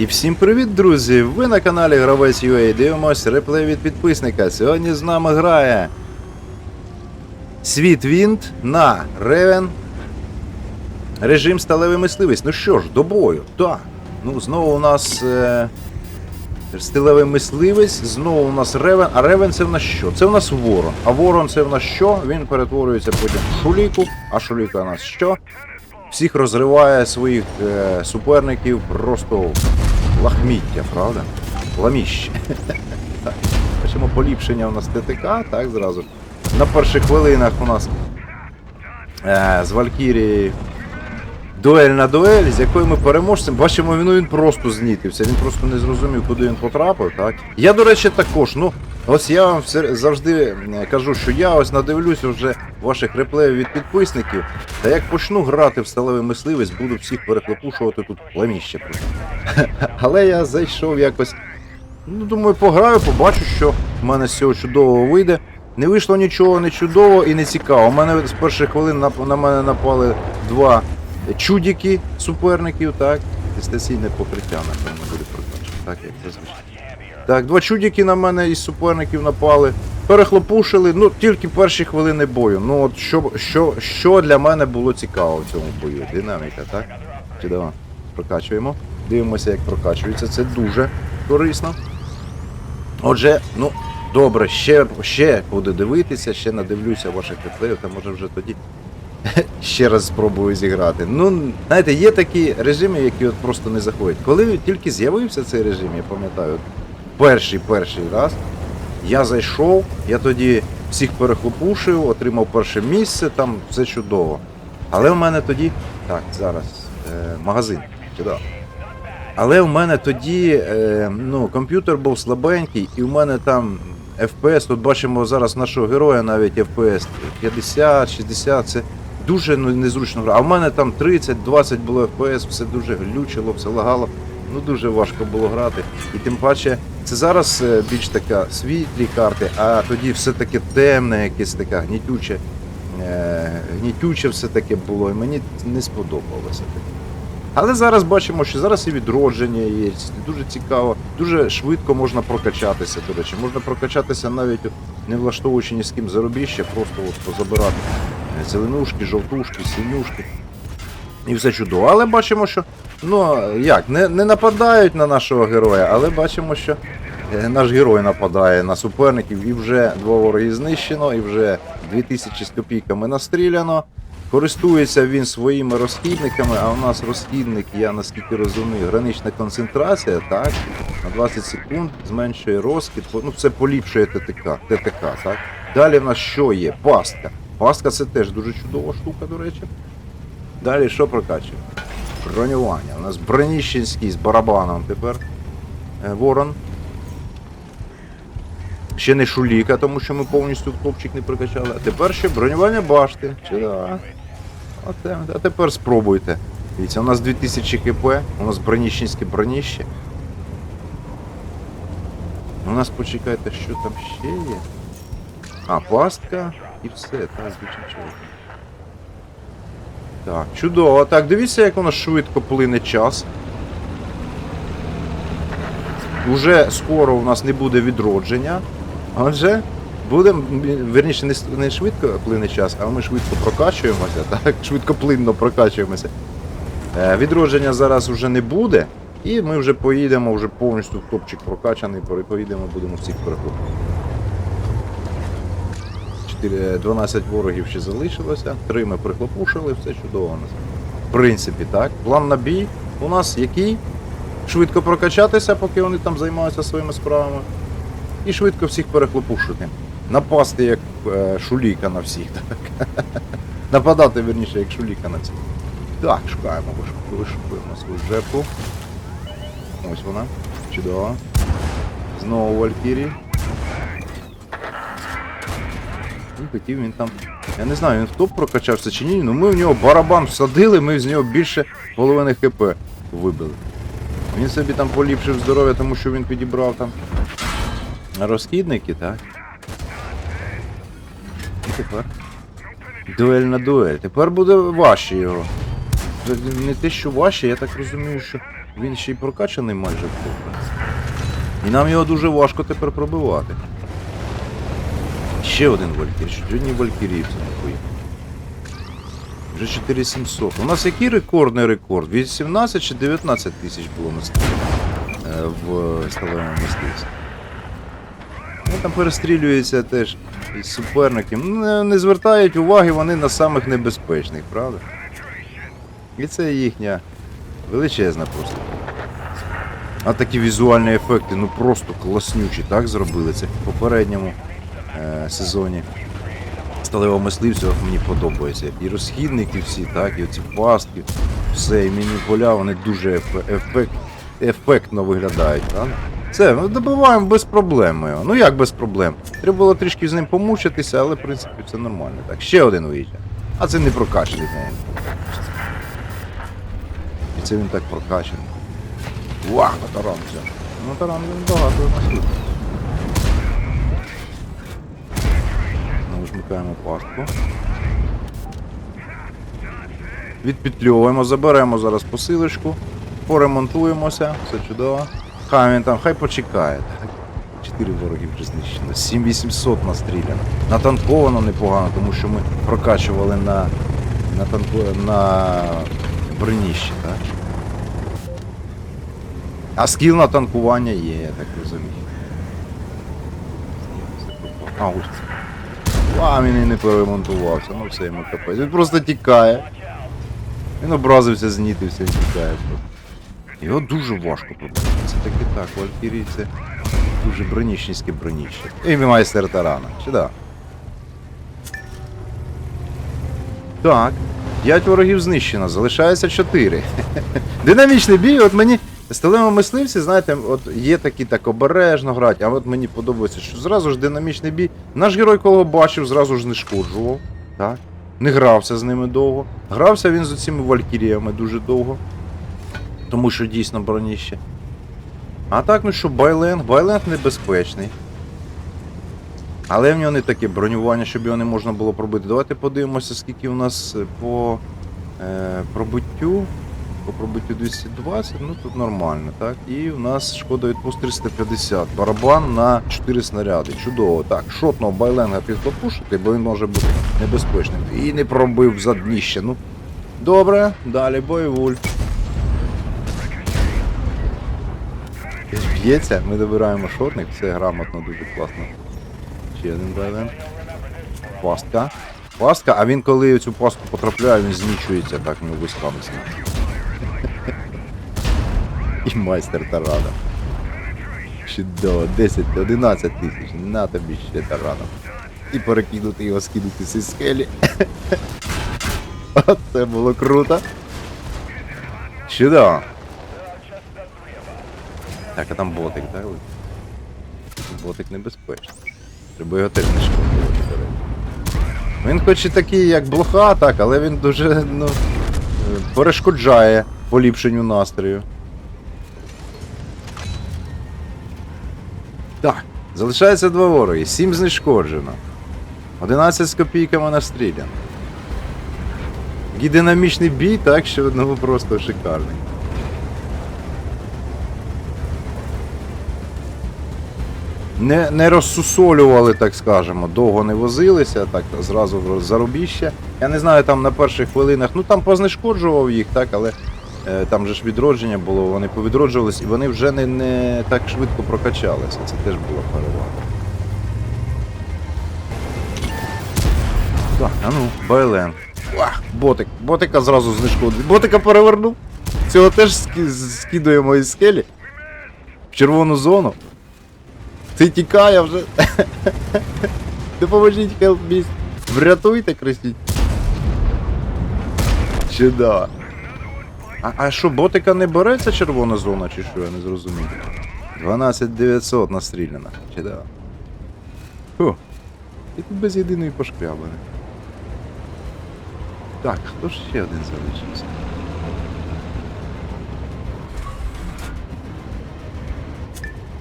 І всім привіт, друзі! Ви на каналі Гравець UA дивимось реплей від підписника. Сьогодні з нами грає Світ Вінт на Ревен. Режим сталевий мисливець. Ну що ж, до бою. Так. Ну, знову у нас е... сталевий мисливець, знову у нас Ревен. А Ревен це в нас що? Це в нас ворон. А ворон це в нас що? Він перетворюється потім в шуліку. А шуліка у нас що? Всіх розриває своїх е, суперників просто лахміття, правда? Ламіще. Бачимо поліпшення у нас ТТК, так, зразу. На перших хвилинах у нас е, з Валькірії дуель на дуель, з якою ми переможцем. Бачимо, він, ну, він просто знітився, він просто не зрозумів, куди він потрапив. так. Я, до речі, також, ну, ось я вам завжди е, кажу, що я ось надивлюсь вже ваших реплеїв від підписників. Та як почну грати в сталевий мисливець, буду всіх перехлопушувати тут пламіще. Але я зайшов якось. Ну, думаю, пограю, побачу, що в мене з цього чудового вийде. Не вийшло нічого не чудово і не цікаво. У мене з перших хвилин на, на мене напали два чудіки суперників, так. Дистанційне покриття, напевно, буде прокачано, так, як зазвичай. Так, два чудіки на мене із суперників напали. Перехлопушили, ну тільки перші хвилини бою. Ну от що, що, що для мене було цікаво в цьому бою? Динаміка, так? Чудово. Прокачуємо. Дивимося, як прокачується. Це дуже корисно. Отже, ну, добре, ще, ще буду дивитися, ще надивлюся ваших реплеїв, та може вже тоді ще раз спробую зіграти. Ну, знаєте, є такі режими, які от просто не заходять. Коли тільки з'явився цей режим, я пам'ятаю, от перший перший раз, я зайшов, я тоді всіх перехлопушив, отримав перше місце, там все чудово. Але в мене тоді. Так, зараз. Е, магазин. Чудово. Але в мене тоді е, ну, комп'ютер був слабенький, і в мене там FPS, тут бачимо зараз нашого героя навіть FPS 50-60, це дуже ну, незручно грати. А в мене там 30-20 було FPS, все дуже глючило, все лагало. Ну дуже важко було грати. І тим паче, це зараз е, більш така світлі карти, а тоді все таке темне, якесь таке гнітюче, е, гнітюче все таке було, і мені не сподобалося таке. Але зараз бачимо, що зараз і відродження є, дуже цікаво, дуже швидко можна прокачатися. До речі, можна прокачатися навіть не влаштовуючи ні з ким зарубіжжя, просто от позабирати е, зеленушки, жовтушки, синюшки. І все чудово. Але бачимо, що ну як, не, не нападають на нашого героя, але бачимо, що е, наш герой нападає на суперників, і вже два вороги знищено, і вже 2000 з копійками настріляно. Користується він своїми розхідниками, а у нас розхідник, я наскільки розумію, гранична концентрація, так? На 20 секунд зменшує розхід, ну це поліпшує ТТК, ТТК, так? Далі в нас що є? Пастка. Пастка це теж дуже чудова штука, до речі. Далі що прокачує? Бронювання. У нас Броніщенський з барабаном тепер. Е, Ворон. Ще не шуліка, тому що ми повністю топчик не прокачали. А тепер ще бронювання башти. Чудово. А, тепер спробуйте. Дивіться, у нас 2000 кп, у нас броніщенське броніще. У нас почекайте, що там ще є. А, пастка і все, більше нічого. Так, чудово. Так, дивіться, як воно швидко плине час. Уже скоро у нас не буде відродження. Отже, будемо, верніше, не, не швидко плине час, а ми швидко прокачуємося, так? Швидко плинно прокачуємося. Е, відродження зараз вже не буде, і ми вже поїдемо вже повністю топчик прокачаний, поїдемо, будемо всіх перехоплювати. Чотири- 12 ворогів ще залишилося, 3 ми прихлопушили, все чудово у нас. В принципі, так. План на бій у нас який? Швидко прокачатися, поки вони там займаються своїми справами. І швидко всіх перехлопушити. Напасти як е, шуліка на всіх. Так. Нападати, верніше, як шуліка на всіх. Так, шукаємо, вишукуємо свою жертву. Ось вона. Чудово. Знову Валькірі. І хотів він там. Я не знаю, він в топ прокачався чи ні, але ми в нього барабан всадили, ми з нього більше половини хп вибили. Він собі там поліпшив здоров'я, тому що він підібрав там розхідники, так? І тепер. Дуель на дуель. Тепер буде важче його. Не те, що важче, я так розумію, що Він ще й прокачаний майже в. І нам його дуже важко тепер пробивати. Ще один Валькір. Що одні Валькірівці нахуй. Вже 4700. У нас який рекордний рекорд? 18 чи 19 тисяч було на стрілі е, в сталевому мистецтві. Ну там перестрілюються теж із суперників. Ну, Не, не звертають уваги вони на самих небезпечних, правда? І це їхня величезна просто. А такі візуальні ефекти, ну просто класнючі, так зробили це в попередньому сезоні. Сталевого мисливця мені подобається. І розхідники всі, так, і оці пастки, все, і міні поля, вони дуже ефект, ефектно виглядають, правда? Все, ну добиваємо без проблем його. Ну як без проблем? Треба було трішки з ним помучитися, але в принципі це нормально. Так, ще один виїжджає. А це не прокачаний. І це він так прокачаний. Вах, таран все. Ну таран він багато вмикаємо пастку. Відпетльовуємо, заберемо зараз посилочку, поремонтуємося, все чудово. Хай він там, хай почекає. Чотири вороги вже знищено. 7800 настріляно. Натанковано непогано, тому що ми прокачували на, на, танко, на броніщі, так? А скіл на танкування є, я так розумію. А, ось. А, він і не перемонтувався, ну все йому капець. Він просто тікає. Він образився, знітився і тікає. Його дуже важко пробити. Це таки так, Валькірій це дуже броніщенське броніще. І майстер тарана. Чи да? Так. П'ять ворогів знищено, залишається чотири. Динамічний бій, от мені. Сталеві мисливці, знаєте, от є такі так обережно грати, а от мені подобається, що зразу ж динамічний бій. Наш герой, кого бачив, зразу ж не шкоджував. Так? Не грався з ними довго. Грався він з цими валькіріями дуже довго. Тому що дійсно броніще. А так, ну що, байленг, байленг небезпечний. Але в нього не таке бронювання, щоб його не можна було пробити. Давайте подивимося, скільки у нас е, по е, пробиттю. По пробиттю 220, ну тут нормально, так? І у нас шкода відпуск 350. Барабан на 4 снаряди. Чудово. Так, шотного байленга підпопушити, бо він може бути небезпечним. І не пробив за дніще. Ну, добре, далі бойвуль. Б'ється, ми добираємо шотник, все грамотно, дуже класно. Ще один байленг. Пастка. Пастка, а він коли в цю пастку потрапляє, він знічується так, ну висками знає. І майстер тарана. Чудово, 10, 11 тисяч. На тобі ще тарана. І перекинути його, скинути зі скелі. Оце було круто. Чудово. Так, а там ботик, так? Ботик небезпечний. Треба його теж не шкодувати, до речі. Він хоч і такий, як блоха, так, але він дуже, ну, е, перешкоджає поліпшенню настрою. Так, залишається два вороги, сім знешкоджено. 11 з копійками настріляно. Такий динамічний бій, так, що ну просто шикарний. Не, не розсусолювали, так скажемо, довго не возилися, так зразу в зарубіще. Я не знаю, там на перших хвилинах, ну там познешкоджував їх, так, але там же ж відродження було, вони повідроджувались і вони вже не, не так швидко прокачалися. Це теж була перевага. Так, а ну, Байлен. Ботик. Ботика зразу знешкодив. Ботика перевернув. Цього теж ски- скидуємо із скелі. В червону зону. Ти тікає вже. Допоможіть хелпміст. Врятуйте, кричіть. Чудово. А, що, ботика не береться червона зона, чи що, я не зрозумів. 12900 настріляно. Чудово. Фу. І тут без єдиної пошкрябини. Так, хто ж ще один залишився?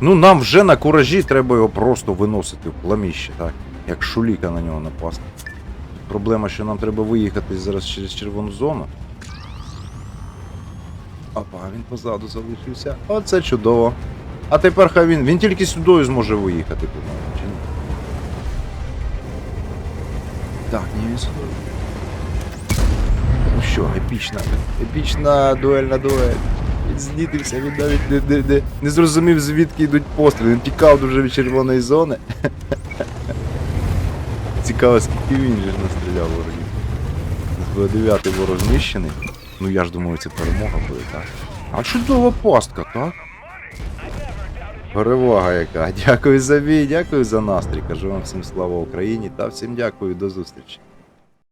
Ну, нам вже на куражі треба його просто виносити в пламіще, так? Як шуліка на нього напасти. Проблема, що нам треба виїхати зараз через червону зону. Опа, він позаду залишився. Оце чудово. А тепер хай він. Він тільки сюди зможе виїхати, по-моєму, чи ні? Так, ні, він сюди. Ну що, епічна, епічна дуельна дуель. Він знітився, він навіть не, не, не, не зрозумів, звідки йдуть постріли. Він тікав дуже від червоної зони. Цікаво, скільки він же настріляв ворогів. З 9 ворог знищений. Ну я ж думаю, це перемога буде, так. А чудова пастка, так? Перевага яка. Дякую за бій, дякую за настрій. Кажу вам всім слава Україні та всім дякую, до зустрічі.